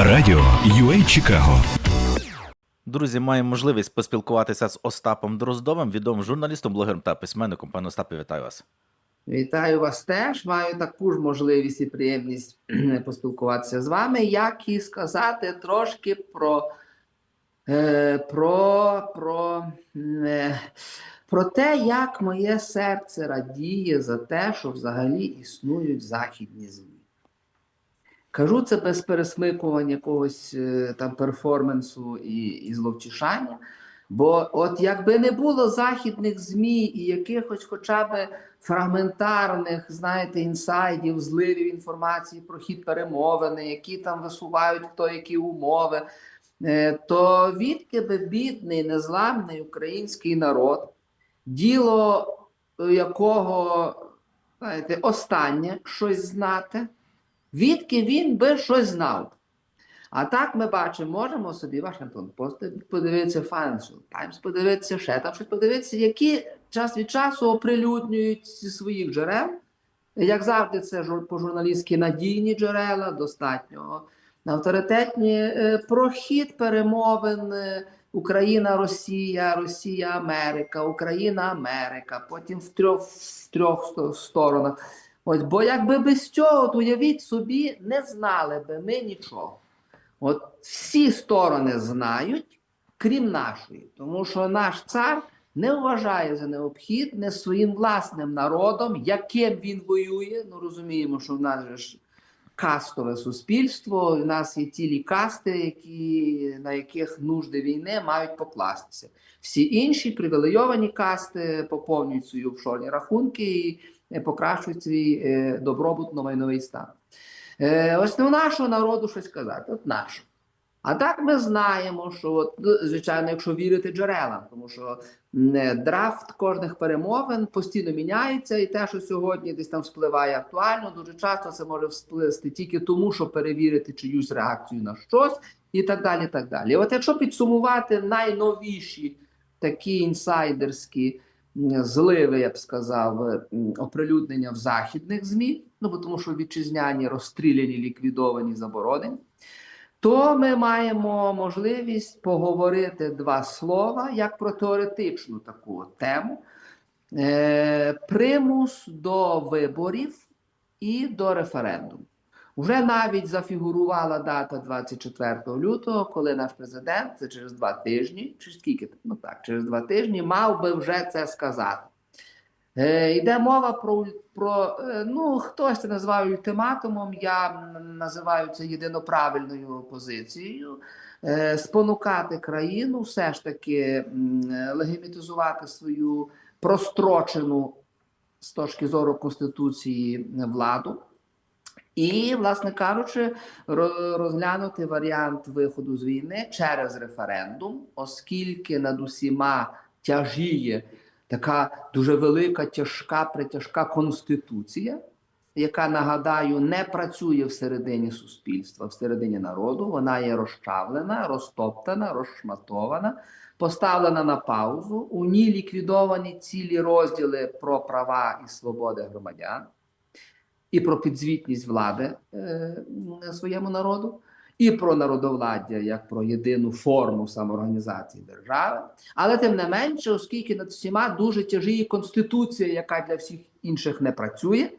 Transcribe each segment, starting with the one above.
Радіо UA Чикаго Друзі, маємо можливість поспілкуватися з Остапом Дроздовим, відомим журналістом, блогером та письменником. Пане Остапе, вітаю вас. Вітаю вас теж. Маю таку ж можливість і приємність поспілкуватися з вами, як і сказати трошки про, е, про, про, е, про те, як моє серце радіє за те, що взагалі існують західні ЗМІ. Кажу це без пересмикування якогось е, там перформансу і, і зловтішання. Бо от якби не було західних ЗМІ і якихось хоча б фрагментарних, знаєте, інсайдів, зливів інформації про хід перемовини, які там висувають хто які умови, е, то відки би бідний, незламний український народ, діло якого, знаєте, останнє щось знати, відки він би щось знав. А так ми бачимо, можемо собі Вашингтон Пост подивитися Financial Times, подивитися ще там щось подивитися, які час від часу оприлюднюють зі своїх джерел. Як завжди, це по-журналістськи надійні джерела, достатньо авторитетні. Е, Про хід перемовин е, Україна-Росія, Росія-Америка, Україна-Америка, потім в трьох, в трьох сторонах. Ось, бо якби без цього, от уявіть собі, не знали би ми нічого. От всі сторони знають, крім нашої, тому що наш цар не вважає за необхідне своїм власним народом, яким він воює. Ну розуміємо, що в нас ж кастове суспільство, в нас є цілі касти, які, на яких нужди війни мають покластися. Всі інші привілейовані касти поповнюють свої офшорні рахунки і покращують свій е, добробут на майновий стан. Е, ось не у нашого народу щось казати, от нашого. А так ми знаємо, що от, ну, звичайно, якщо вірити джерелам, тому що е, драфт кожних перемовин постійно міняється, і те, що сьогодні десь там вспливає актуально, дуже часто це може всплисти тільки тому, що перевірити чиюсь реакцію на щось, і так далі. так далі. От якщо підсумувати найновіші такі інсайдерські зливи, я б сказав, оприлюднення в західних ЗМІ, ну бо тому що вітчизняні розстріляні, ліквідовані, заборонені, то ми маємо можливість поговорити два слова як про теоретичну таку тему. Е, примус до виборів і до референдуму. Вже навіть зафігурувала дата 24 лютого, коли наш президент, це через два тижні, чи скільки ну так, через два тижні, мав би вже це сказати. Е, йде мова про, про е, ну, хтось це називає ультиматумом, я називаю це єдиноправильною позицією. Е, спонукати країну все ж таки легімітизувати свою прострочену з точки зору Конституції владу. І, власне кажучи, розглянути варіант виходу з війни через референдум, оскільки над усіма тяжіє така дуже велика, тяжка, притяжка конституція, яка, нагадаю, не працює всередині суспільства, всередині народу. Вона є розчавлена, розтоптана, розшматована, поставлена на паузу. У ній ліквідовані цілі розділи про права і свободи громадян і про підзвітність влади е, своєму народу, і про народовладдя як про єдину форму самоорганізації держави. Але тим не менше, оскільки над всіма дуже тяжіє конституція, яка для всіх інших не працює,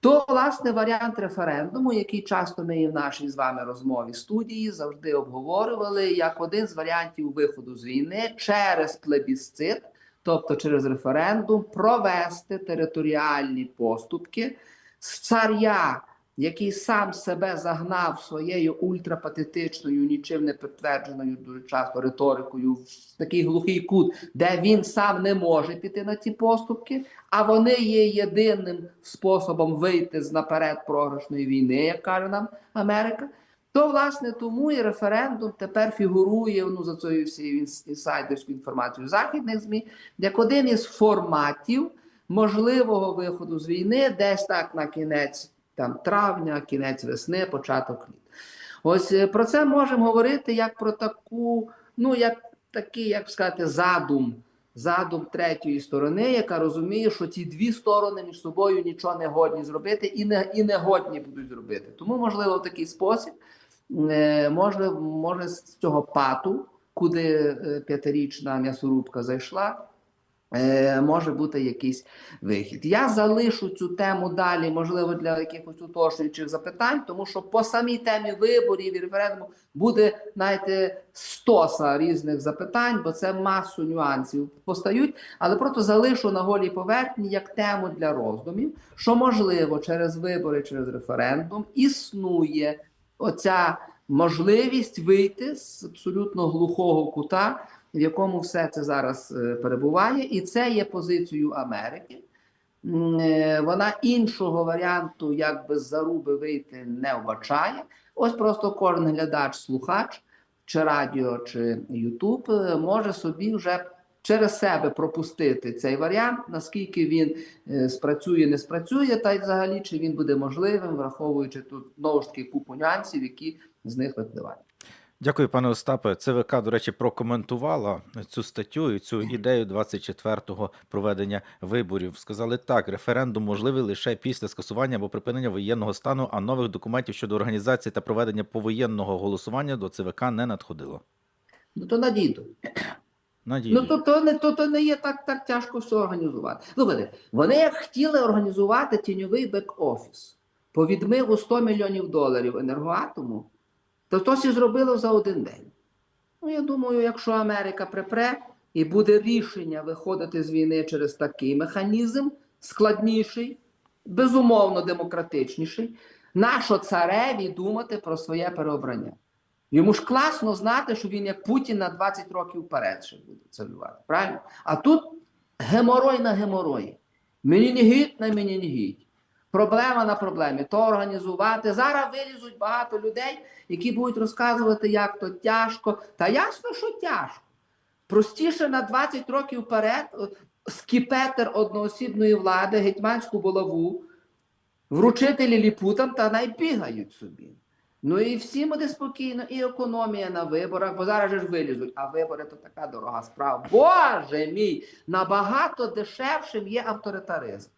то власне варіант референдуму, який часто ми і в нашій з вами розмові студії завжди обговорювали як один з варіантів виходу з війни через плебісцит, тобто через референдум, провести територіальні поступки з царя, який сам себе загнав своєю ультрапатетичною, нічим не підтвердженою дуже часто риторикою в такий глухий кут, де він сам не може піти на ці поступки, а вони є єдиним способом вийти з наперед програшної війни, як каже нам Америка. То, власне, тому і референдум тепер фігурує ну, за цією всією інс- інсайдерською інформацією західних ЗМІ, як один із форматів можливого виходу з війни, десь так на кінець там, травня, кінець весни, початок літ. Ось е, про це можемо говорити як про таку, ну як такий, як сказати, задум, задум третьої сторони, яка розуміє, що ці дві сторони між собою нічого не годні зробити і не, і не годні будуть зробити. Тому, можливо, в такий спосіб е, може, може з цього пату, куди е, п'ятирічна м'ясорубка зайшла, може бути якийсь вихід. Я залишу цю тему далі, можливо, для якихось уточнюючих запитань, тому що по самій темі виборів і референдуму буде, знаєте, стоса різних запитань, бо це масу нюансів постають. Але просто залишу на голій поверхні як тему для роздумів, що можливо через вибори, через референдум існує оця можливість вийти з абсолютно глухого кута, в якому все це зараз е, перебуває, і це є позицією Америки. Е, Вона іншого варіанту, як без заруби вийти, не вбачає. Ось просто кожен глядач, слухач, чи радіо, чи Ютуб е, може собі вже через себе пропустити цей варіант, наскільки він спрацює, не спрацює, та й взагалі чи він буде можливим, враховуючи тут знову ж таки купу нюансів, які з них випливають. Дякую, пане Остапе. ЦВК, до речі, прокоментувала цю статтю і цю ідею 24-го проведення виборів. Сказали так: референдум можливий лише після скасування або припинення воєнного стану, а нових документів щодо організації та проведення повоєнного голосування до ЦВК не надходило. Ну то надійду. Надію. Ну то, то, не, то, то не є так, так тяжко все організувати. Слухайте, вони як хотіли організувати тіньовий бек-офіс по відмиву 100 мільйонів доларів енергоатому, то то всі зробили за один день. Ну, я думаю, якщо Америка припре і буде рішення виходити з війни через такий механізм, складніший, безумовно демократичніший, нащо цареві думати про своє переобрання? Йому ж класно знати, що він як Путін на 20 років вперед ще буде царювати. Правильно? А тут геморой на геморої. Мені не гідь на мені не гідь. Проблема на проблемі. То організувати. Зараз вилізуть багато людей, які будуть розказувати, як то тяжко. Та ясно, що тяжко. Простіше на 20 років вперед е, скіпетр одноосібної влади, гетьманську булаву, вручити ліліпутам та найбігають собі. Ну і всім буде спокійно, і економія на виборах, бо зараз ж вилізуть, а вибори то така дорога справа. Боже мій! Набагато дешевшим є авторитаризм.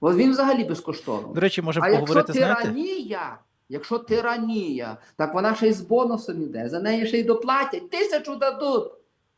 От він взагалі безкоштовний. До речі, можемо А якщо поговорити, знаєте? тиранія, якщо тиранія, так вона ще й з бонусом іде, за неї ще й доплатять. Тисячу дадуть.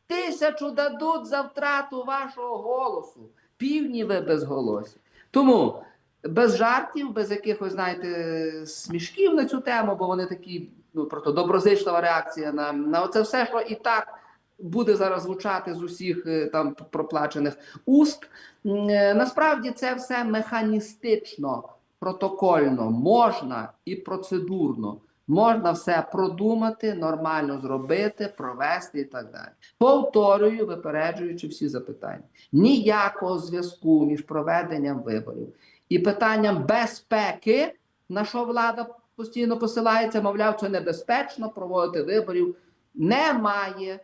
Тисячу дадуть за втрату вашого голосу. Півні ви безголосі. Тому без жартів, без якихось, знаєте, смішків на цю тему, бо вони такі, ну просто доброзичлива реакція на, на це все, що і так буде зараз звучати з усіх е, там проплачених уст. Е, Насправді це все механістично, протокольно, можна і процедурно. Можна все продумати, нормально зробити, провести і так далі. Повторюю, випереджуючи всі запитання. Ніякого зв'язку між проведенням виборів і питанням безпеки, на що влада постійно посилається, мовляв, це небезпечно проводити виборів, немає.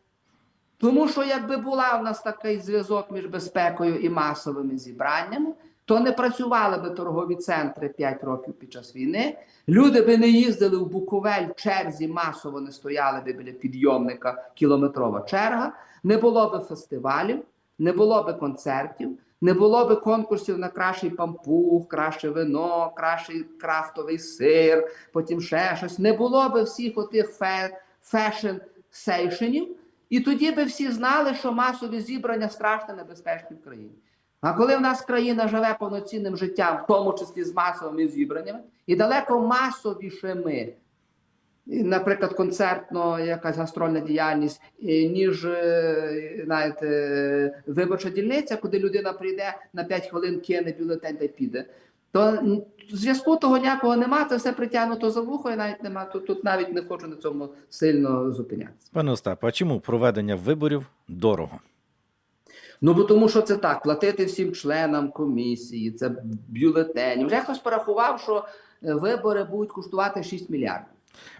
Тому що якби була в нас такий зв'язок між безпекою і масовими зібраннями, то не працювали би торгові центри 5 років під час війни. Люди би не їздили в Буковель в черзі, масово не стояли би біля підйомника кілометрова черга, не було би фестивалів, не було би концертів, не було би конкурсів на кращий пампух, краще вино, кращий крафтовий сир, потім ще щось. Не було би всіх отих фе, фешн сейшенів, і тоді би всі знали, що масові зібрання страшно небезпечні в країні. А коли в нас країна живе повноцінним життям, в тому числі з масовими зібраннями, і далеко масовішими, наприклад, концертно якась гастрольна діяльність, ніж е, е, виборча дільниця, куди людина прийде на 5 хвилин, кине бюлетень та піде. То зв'язку того ніякого нема, це все притягнуто за вухо, і навіть нема. Тут, тут навіть не хочу на цьому сильно зупинятися. Пане Остапе, а чому проведення виборів дорого? Ну бо тому, що це так, платити всім членам комісії, це бюлетені. Вже хтось порахував, що е, вибори будуть коштувати 6 мільярдів.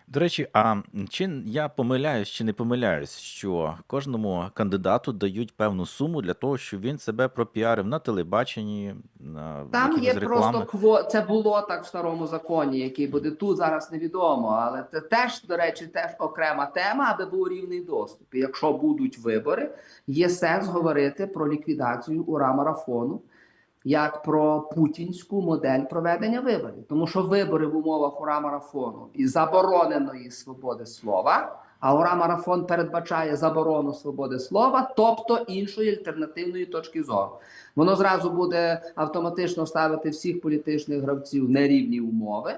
До речі, а чи я помиляюсь, чи не помиляюсь, що кожному кандидату дають певну суму для того, щоб він себе пропіарив на телебаченні, на Там є якихось просто кво. Це було так в старому законі, який буде тут зараз невідомо. Але це теж, до речі, теж окрема тема, аби був рівний доступ. І якщо будуть вибори, є сенс говорити про ліквідацію ура марафону. Як про путінську модель проведення виборів, тому що вибори в умовах ура марафону і забороненої свободи слова. А ура марафон передбачає заборону свободи слова, тобто іншої альтернативної точки зору. Воно зразу буде автоматично ставити всіх політичних гравців на рівні умови.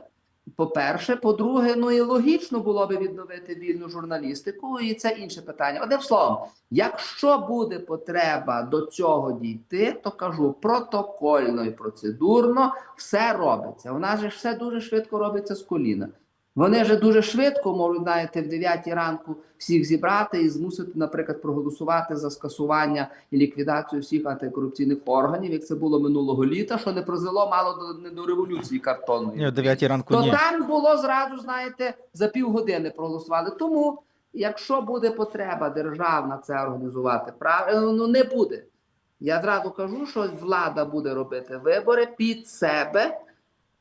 По-перше, по-друге, ну і логічно було би відновити вільну журналістику, і це інше питання. Одним словом, якщо буде потреба до цього дійти, то кажу протокольно і процедурно все робиться. У нас же все дуже швидко робиться з коліна. Вони же дуже швидко можуть, знаєте, в 9 ранку всіх зібрати і змусити, наприклад, проголосувати за скасування і ліквідацію всіх антикорупційних органів, як це було минулого літа, що не призвело мало до, не до революції картонної. Ні, о 9 ранку То ні. там було зразу, знаєте, за півгодини проголосували. Тому, якщо буде потреба державна це організувати, правильно ну не буде. Я зразу кажу, що влада буде робити вибори під себе,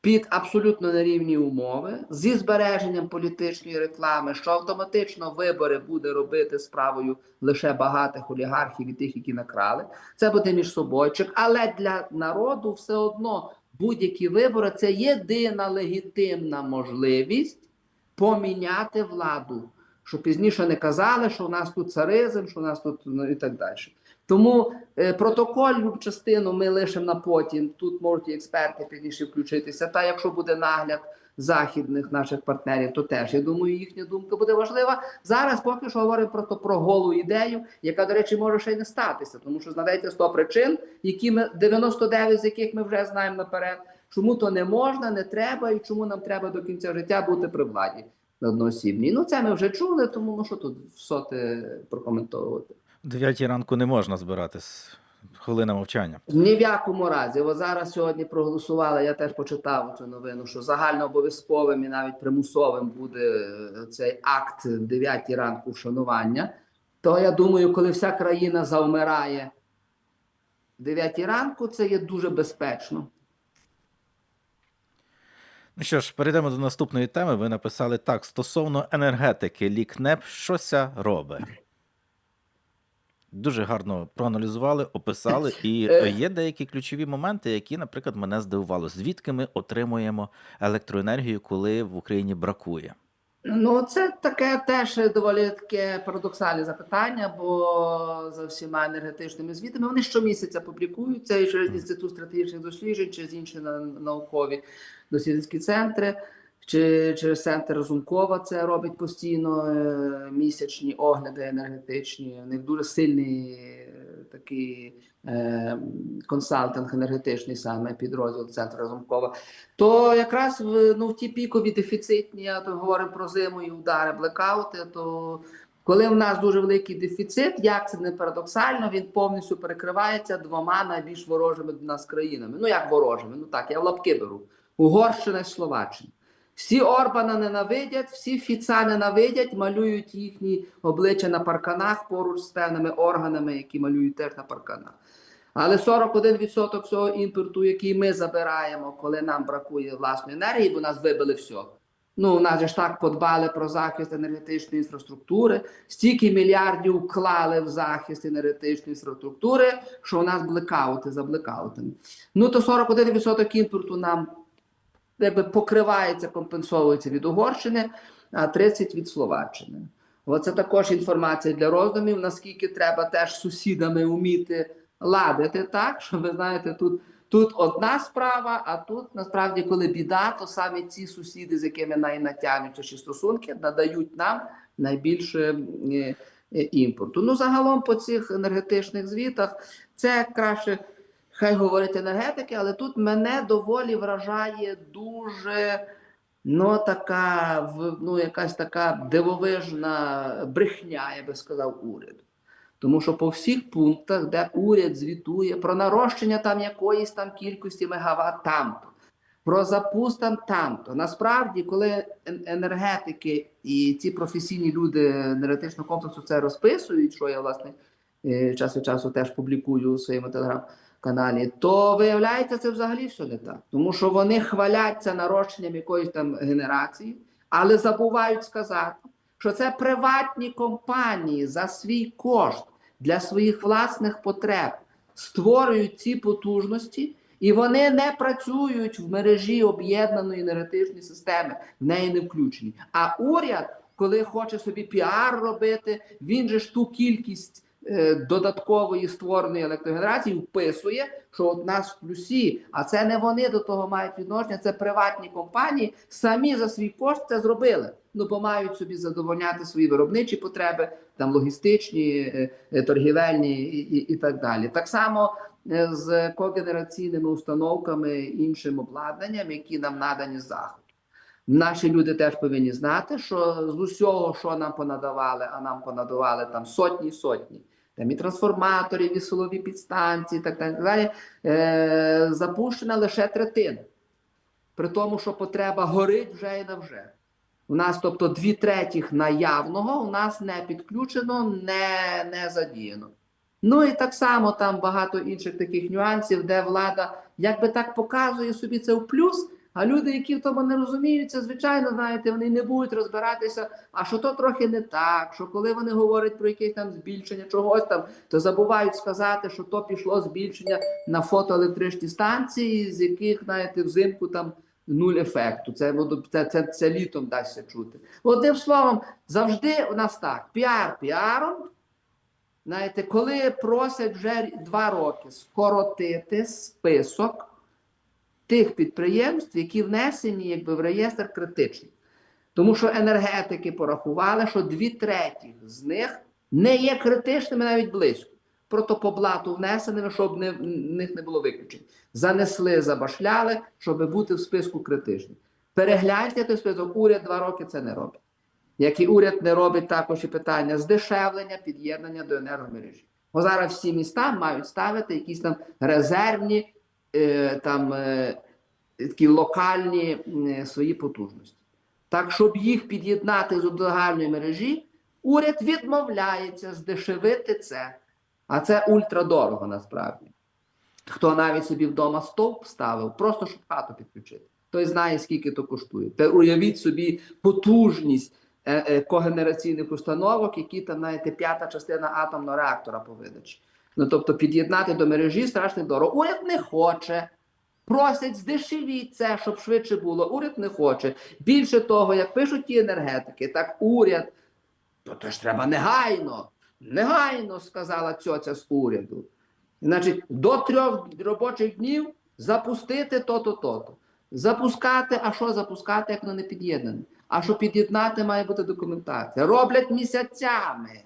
під абсолютно нерівні умови, зі збереженням політичної реклами, що автоматично вибори буде робити справою лише багатих олігархів і тих, які накрали. Це буде між собойчик, але для народу все одно будь-які вибори це єдина легітимна можливість поміняти владу. Щоб пізніше не казали, що у нас тут царизм, що у нас тут ну, і так далі. Тому е, протокольну частину ми лишимо на потім. Тут можуть і експерти пізніше включитися. Та якщо буде нагляд західних наших партнерів, то теж я думаю, їхня думка буде важлива. Зараз поки що говоримо просто про голу ідею, яка, до речі, може ще й не статися, тому що знайдеться 100 причин, які ми 99 з яких ми вже знаємо наперед. Чому то не можна, не треба, і чому нам треба до кінця життя бути при владі на одноосібній. Ну це ми вже чули, тому ну що тут соти прокоментовувати. О 9 ранку не можна збиратись. Хвилина мовчання. Ні в якому разі. От зараз сьогодні проголосували. Я теж почитав цю новину, що загально обов'язковим і навіть примусовим буде е, цей акт в 9 ранку вшанування. То я думаю, коли вся країна завмирає в 9 ранку, це є дуже безпечно. Ну що ж, перейдемо до наступної теми. Ви написали так: стосовно енергетики, лікнеп щося робить. Дуже гарно проаналізували, описали, і Е. е, є деякі ключові моменти, які, наприклад, мене здивували. Звідки ми отримуємо електроенергію, коли в Україні бракує? Ну, це таке теж доволі таке парадоксальне запитання, бо за всіма енергетичними звітами вони щомісяця публікуються і через інститут стратегічних досліджень, через інші на- наукові дослідницькі центри, чи через центр Разумкова це робить постійно е, місячні огляди енергетичні. У них дуже сильний е, такий е, консалтинг енергетичний саме підрозділ центру Разумкова то якраз в, ну, в ті пікові дефіцитні, а то говоримо про зиму і удари, блекаути, то коли в нас дуже великий дефіцит, як це не парадоксально, він повністю перекривається двома найбільш ворожими до нас країнами. Ну як ворожими? Ну так, я в лапки беру. Угорщина і Словаччина. Всі Орбана ненавидять, всі Фіца ненавидять, малюють їхні обличчя на парканах поруч з певними органами, які малюють теж на парканах. Але 41% всього імпорту, який ми забираємо, коли нам бракує власної енергії, бо нас вибили все. Ну, у нас же ж так подбали про захист енергетичної інфраструктури, стільки мільярдів вклали в захист енергетичної інфраструктури, що у нас блекаути за блекаутами. Ну, то 41% імпорту нам якби покривається, компенсовується від Угорщини, а 30% від Словаччини. Оце також інформація для роздумів, наскільки треба теж сусідами вміти ладити так, що ви знаєте, тут, тут одна справа, а тут насправді, коли біда, то саме ці сусіди, з якими найнатягнуться стосунки, надають нам найбільше е, е, імпорту. Ну, загалом по цих енергетичних звітах це краще. Хай говорить енергетики, але тут мене доволі вражає дуже ну, така, ну, якась така дивовижна брехня, я би сказав, уряду. Тому що по всіх пунктах, де уряд звітує про нарощення там якоїсь там кількості мегаватт там-то, про запуск там там-то. Насправді, коли енергетики і ці професійні люди енергетичного комплексу це розписують, що я власне е, час від часу теж публікую у своєму телеграм-каналі, то виявляється, це взагалі все не так. Тому що вони хваляться нарощенням якоїсь там генерації, але забувають сказати, що це приватні компанії за свій кошт для своїх власних потреб створюють ці потужності І вони не працюють в мережі об'єднаної енергетичної системи, в неї не включені. А уряд, коли хоче собі піар робити, він же ж ту кількість додаткової створеної електрогенерації вписує, що от нас в плюсі, а це не вони до того мають відношення, це приватні компанії самі за свій кошт це зробили. Ну, бо мають собі задовольняти свої виробничі потреби, там логістичні, е, е, торгівельні і, і, і так далі. Так само е, з когенераційними установками, іншим обладнанням, які нам надані заходу. Наші люди теж повинні знати, що з усього, що нам понадавали, а нам понадавали там сотні сотні. Там і трансформаторів, і силові підстанції, так так далі е, запущена лише третина. При тому, що потреба горить вже і навже. У нас, тобто, дві третіх наявного у нас не підключено, не, не задіяно. Ну і так само там багато інших таких нюансів, де влада якби так показує собі це в плюс, а люди, які в тому не розуміються, звичайно, знаєте, вони не будуть розбиратися, а що то трохи не так, що коли вони говорять про якесь там збільшення чогось там, то забувають сказати, що то пішло збільшення на фотоелектричні станції, з яких, знаєте, взимку там нуль ефекту. Це, воно- це, це, це літом дасться чути. Одним словом, завжди у нас так: піар піаром. Знаєте, коли просять вже два роки скоротити список тих підприємств, які внесені якби, в реєстр критичних. Тому що енергетики порахували, що дві треті з них не є критичними навіть близько. Прото по блату внесеними, щоб не, них не було виключень. Занесли, забашляли, щоб бути в списку критичних. Перегляньте той список, уряд два роки це не робить. Як і уряд не робить також і питання здешевлення, під'єднання до енергомережі. Бо зараз всі міста мають ставити якісь там резервні, там е, такі локальні е, свої потужності. Так, щоб їх під'єднати до загальної мережі, уряд відмовляється здешевити це. А це ультрадорого насправді. Хто навіть собі вдома стовп ставив, просто щоб хату підключити. Той знає, скільки то коштує. Та уявіть собі потужність е, е, когенераційних установок, які там, знаєте, п'ята частина атомного реактора по видачі. Ну тобто під'єднати до мережі страшно дорого. Уряд не хоче. Просять здешевіть це, щоб швидше було. Уряд не хоче. Більше того, як пишуть ті енергетики, так уряд, то, то ж треба негайно, негайно, сказала цьоця з уряду. Значить, до трьох робочих днів запустити то-то, то-то. Запускати, а що запускати, як воно не під'єднане? А що під'єднати, має бути документація. Роблять місяцями.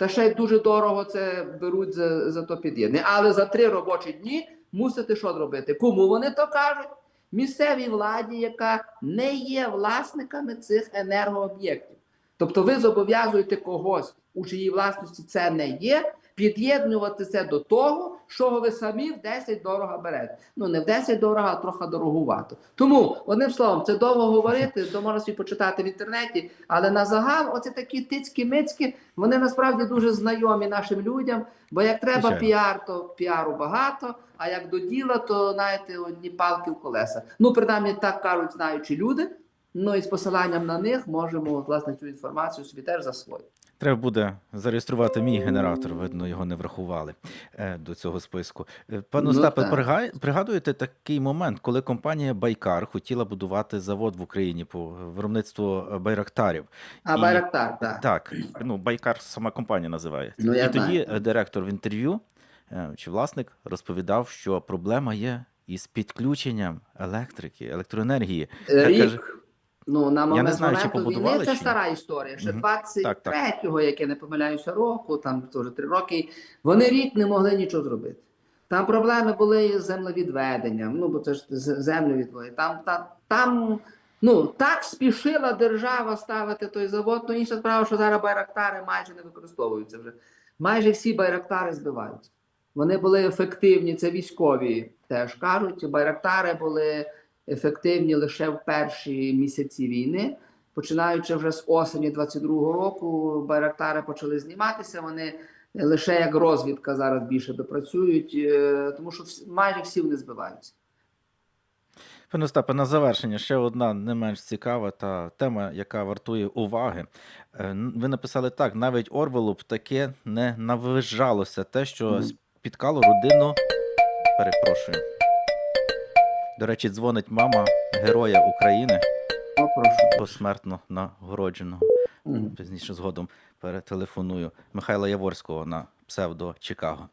Та ще й дуже дорого це беруть за, за то під'єднання. Але за три робочі дні мусите що зробити? Кому вони то кажуть? Місцевій владі, яка не є власниками цих енергооб'єктів. Тобто ви зобов'язуєте когось, у чиїй власності це не є, під'єднувати це до того, що ви самі в 10 дорого берете. Ну не в 10 дорого, а трохи дорогувато. Тому, одним словом, це довго говорити, то можна собі почитати в інтернеті, але на загал, оці такі тицькі-мицькі, вони насправді дуже знайомі нашим людям. Бо як треба Звичайно. піар, то піару багато, а як до діла, то знаєте, одні палки в колеса. Ну, принаймні, так кажуть знаючі люди. Ну і з посиланням на них можемо власне цю інформацію собі теж засвоїти. Треба буде зареєструвати мій генератор, видно, його не врахували е, до цього списку. Е, Пане Ну, Остапе, так. пригадуєте такий момент, коли компанія Байкар хотіла будувати завод в Україні по виробництву е, байрактарів. А І- Байрактар, так. Так, ну Байкар сама компанія називається. Ну, І тоді знаю. директор в інтерв'ю чи власник розповідав, що проблема є із підключенням електрики, електроенергії. Рік. Ну, на момент не знаю, моменту побудували, війни це чи стара історія. Ще Мгм. 23-го, як я не помиляюся, року, там вже три роки. Вони рік не могли нічого зробити. Там проблеми були з землевідведенням. Ну, бо це ж землю відводять. Там, та, там ну, так спішила держава ставити той завод. Ну, інша справа, що зараз байрактари майже не використовуються вже. Майже всі байрактари збиваються. Вони були ефективні, це військові теж кажуть. Байрактари були ефективні лише в перші місяці війни. Починаючи вже з осені 22-го року, байрактари почали зніматися. Вони лише як розвідка зараз більше допрацюють, е, тому що майже всі вони збиваються. Пане Остапе, на завершення ще одна не менш цікава та тема, яка вартує уваги. Е, Ви написали так: навіть Орвелу б таке не навижалося те, що спіткало родину. Перепрошую. До речі, дзвонить мама Героя України, О, прошу. посмертно нагородженого. Пізніше згодом перетелефоную Михайла Яворського на псевдо Чикаго.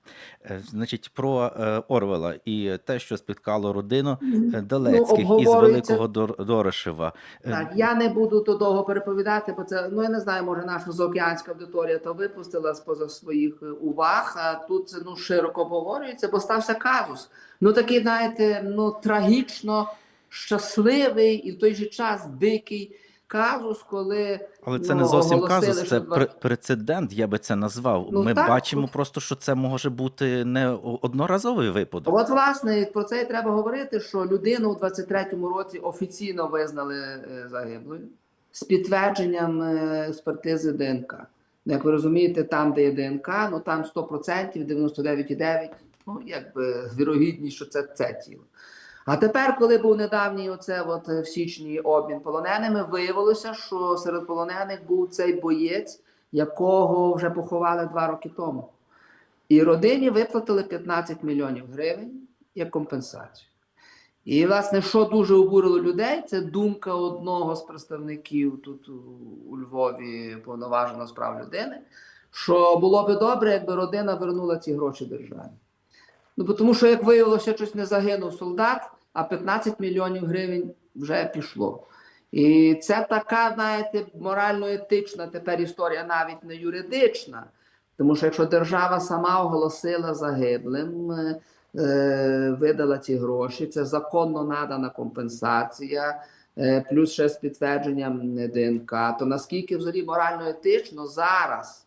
Е, Значить, про е, Орвела і те, що спіткало родину е, Далецьких із Ну, обговорюється. Великого Дор- Дорошева. Так, я не буду то довго переповідати, бо це ну я не знаю, може наша заокеанська аудиторія то випустила з поза своїх уваг. А тут це ну широко обговорюється, бо стався казус. Ну такий, знаєте, ну трагічно щасливий і в той же час дикий казус, коли Але це ну, не зовсім казус, це два- пре- прецедент, я би це назвав. Ну, Ми так, бачимо от. просто, що це може бути не одноразовий випадок. От, власне, про це і треба говорити, що людину у 23-му році офіційно визнали е, загиблою з підтвердженням е, експертизи ДНК. Як ви розумієте, там, де є ДНК, ну там 100%, 99,9%, ну якби вірогідність, що це це тіло. А тепер, коли був недавній оце от е, в січні обмін полоненими, виявилося, що серед полонених був цей боєць, якого вже поховали два роки тому. І родині виплатили 15 мільйонів гривень як компенсацію. І, власне, що дуже обурило людей, це думка одного з представників тут у- Львові повноваженого справ людини, що було би добре, якби родина вернула ці гроші державі. Ну, тому що, як виявилося, щось не загинув солдат, а 15 мільйонів гривень вже пішло. І це така, знаєте, морально-етична тепер історія, навіть не юридична. Тому що якщо держава сама оголосила загиблим, е, видала ці гроші, це законно надана компенсація, е, плюс ще з підтвердженням ДНК, то наскільки взагалі морально-етично зараз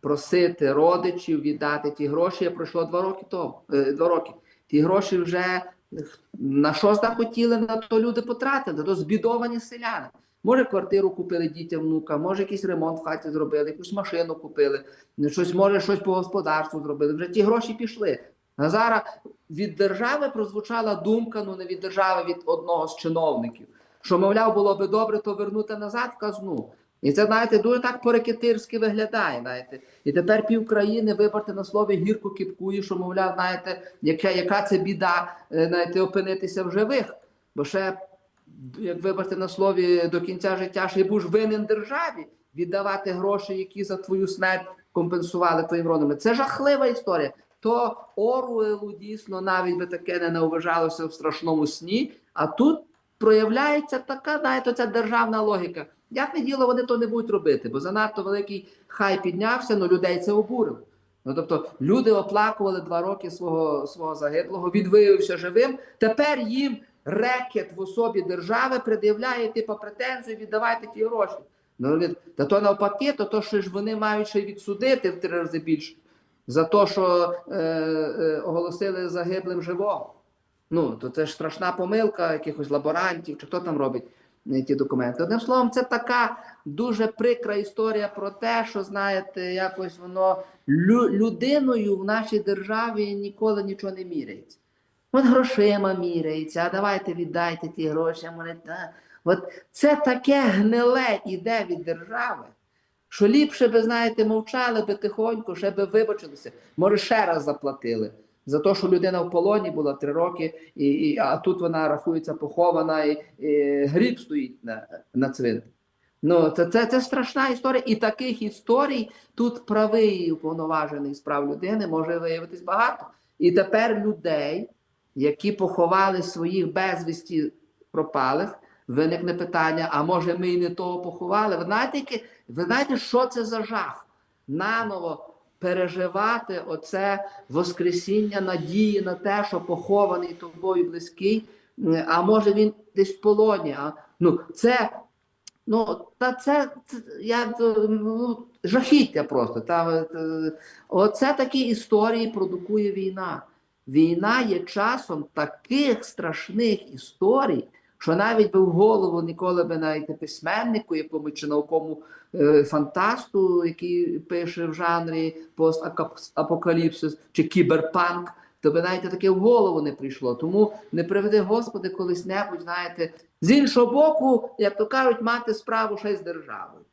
просити родичів віддати ті гроші, пройшло два роки тому. е, Два роки. Ті гроші вже на що захотіли, на то люди потратили, то збідовані селяни. Може, квартиру купили дітям внука, може, якийсь ремонт в хаті зробили, якусь машину купили, щось, може, щось по господарству зробили. Вже ті гроші пішли. А зараз від держави прозвучала думка, ну не від держави, від одного з чиновників, що, мовляв, було би добре то вернути назад в казну. І це, знаєте, дуже так по-рекетирськи виглядає. знаєте. І тепер пів країни, виборте на слові, гірко кіпкує, що, мовляв, знаєте, яка, яка це біда, е, знаєте, опинитися в живих. Бо ще, як виборте на слові, до кінця життя ще будеш винен державі віддавати гроші, які за твою смерть компенсували твоїм родинам. Це жахлива історія. То Оруелу дійсно навіть би таке не науважалося в страшному сні. А тут проявляється така, знаєте, ця державна логіка. Як не діло, вони то не будуть робити, бо занадто великий хай піднявся, але людей це обурило. Ну тобто люди оплакували два роки свого свого загиблого, він виявився живим. Тепер їм рекет в особі держави пред'являє типу претензію, віддавайте ті гроші. Ну та то навпаки, то, то що ж вони мають ще відсудити в три рази більше за те, що е, е, оголосили загиблим живого. Ну, то це ж страшна помилка якихось лаборантів, чи хто там робить ті документи. Одним словом, це така дуже прикра історія про те, що знаєте, якось воно лю- людиною в нашій державі ніколи нічого не міряється. От грошима міряється, а давайте віддайте ті гроші. вони, та. От це таке гниле іде від держави, що ліпше би, знаєте, мовчали би тихонько, ще би вибачилися, може ще раз заплатили. За те, що людина в полоні була три роки, і, і, а тут вона рахується похована, і, і гріб стоїть на, на цвинтарі. Ну, це, це, це страшна історія. І таких історій тут правий уповноважений з прав людини може виявитись багато. І тепер людей, які поховали своїх безвісті пропалих, виникне питання: а може ми і не того поховали? Ви знаєте, ви знаєте, що це за жах? Наново переживати оце воскресіння надії на те, що похований тобою близький, а може він десь в полоні. А, ну, це Ну, та це, це я ну, жахіття просто. Та, е, оце такі історії продукує війна. Війна є часом таких страшних історій, що навіть би в голову ніколи би навіть письменнику, якому чи науковому е, фантасту, який пише в жанрі постапокаліпсис чи кіберпанк, то би навіть таке в голову не прийшло. Тому не приведи Господи колись небудь, знаєте, з іншого боку, як то кажуть, мати справу ще з державою.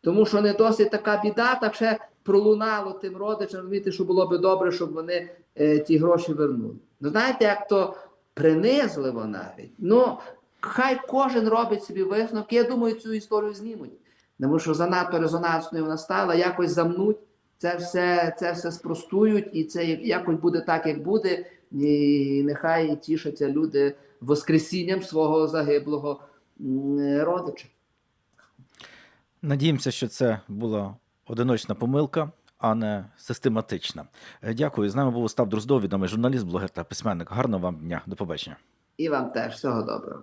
Тому що не досить така біда, так ще пролунало тим родичам, розумієте, що було би добре, щоб вони е, ті гроші вернули. Ну знаєте, як то принизливо навіть. Ну, хай кожен робить собі висновки. Я думаю, цю історію знімуть. Тому що занадто резонансною вона стала, якось замнуть, це все, це все спростують, і це якось буде так, як буде. І нехай тішаться люди воскресінням свого загиблого родича. Надіємося, що це була одиночна помилка, а не систематична. Дякую. З нами був Остап Дроздов, відомий журналіст, блогер та письменник. Гарного вам дня. До побачення. І вам теж всього доброго.